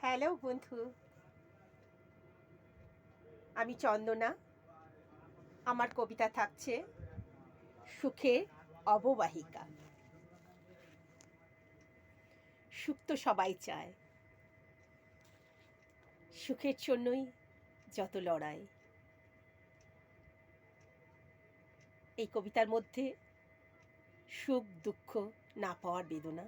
Hello বন্ধু। আমি চন্দনা। আমার কবিতা থাকছে সুখের অববাহিকা। সুখ তো সবাই চায়। সুখের জন্যই যত লড়াই। এই কবিতার মধ্যে সুখ, দুঃখ না পাওয়ার বেদনা।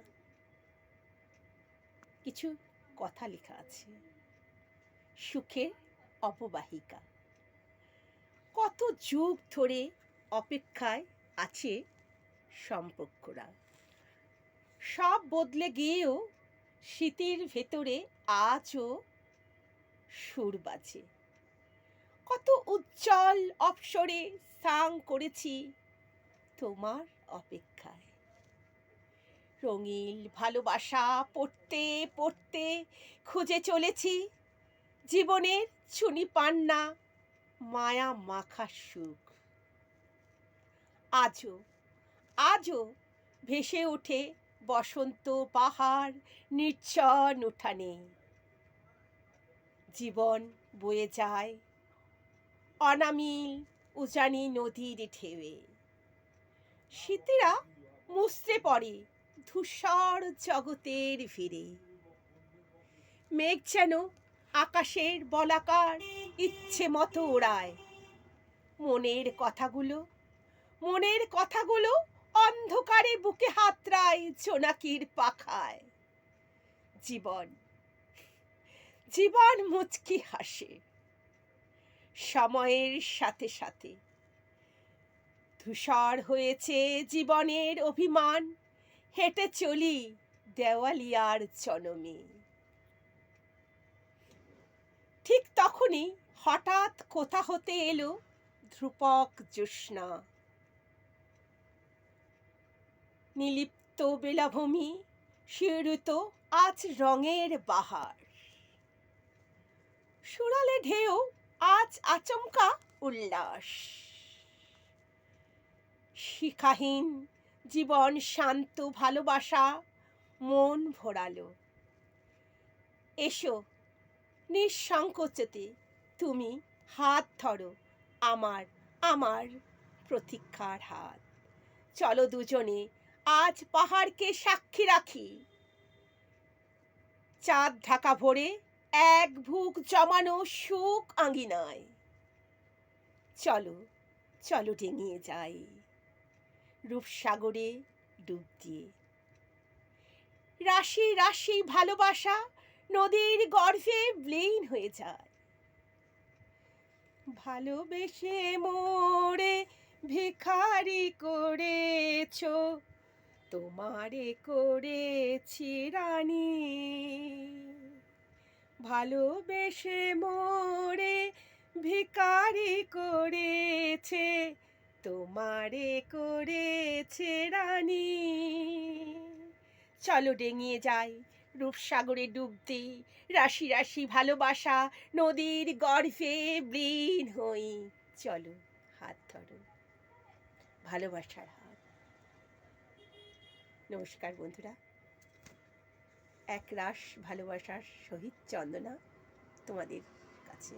কিছু কথা লেখা আছে। সুখের অপবাহিকা। কত যুগ ধরে অপেক্ষায় আছে সম্পর্করা। সব বদলে গিয়েও স্মৃতির ভেতরে আজও সুর বাজে। কত উজ্জ্বল অপসরে সাং করেছি তোমার অপেক্ষায়। রঙিল ভালোবাসা পড়তে পড়তে খুঁজে চলেছি। জীবনের ছুনি পান্না, মায়া মাখা সুখ। আজও আজও ভেসে ওঠে বসন্ত পাহাড় নির্জন উঠানে। জীবন বয়ে যায় অনামিল উজানি নদীর ঢেউয়ে। শীতেরা মুসড়ে পড়ে ধূসর জগতের ভিড়ে। মেঘ যেন আকাশের বলাকার ইচ্ছে মতো ওড়ায়। মনের কথাগুলো মনের কথাগুলো অন্ধকারে বুকে হাতড়ায় জোনাকির পাখায়। জীবন জীবন মুচকি হাসে। সময়ের সাথে সাথে। ধূসর হয়েছে জীবনের অভিমান। হেঁটে চলি দেওয়ালিয়ার জনমে। ঠিক তখনই হঠাৎ কোথা হতে এলো ধ্রুপক জ্যোৎস্না। নিলিপ্ত বেলাভূমি শিহরিত আজ রঙের বাহার। সুরালে ঢেউ, আজ আচমকা উল্লাস। শিখাহীন জীবন শান্ত, ভালোবাসা, মন ভরালো। এসো, নিঃসংকোচতে তুমি হাত ধরো আমার আমার প্রতীক্ষার হাত। চলো দুজনে আজ পাহাড়কে সাক্ষী রাখি। চাঁদ ঢাকা ভরে এক ভুক জমানো সুখ আঙ্গিনায় চলো চলো ডিঙিয়ে যাই। রূপসাগরে ডুব দিয়ে। রাশি রাশি ভালোবাসা নদীর গর্ভে ব্লেইন হয়ে যায়। ভালোবেসে মোরে ভিখারি করেছ, তোমারে করেছি রানী। ভালোবেসে মোরে ভিখারি করেছে তোমারে করেছে রানী। চলো ডেঙিয়ে যাই, রূপসাগরে ডুব দিই, রাশি রাশি ভালোবাসা নদীর গর্ভে ব্লীন হই। চলো হাত ধরো, ভালোবাসার হাত। নমস্কার বন্ধুরা এক রাস ভালোবাসার সহিত চন্দনা তোমাদের কাছে।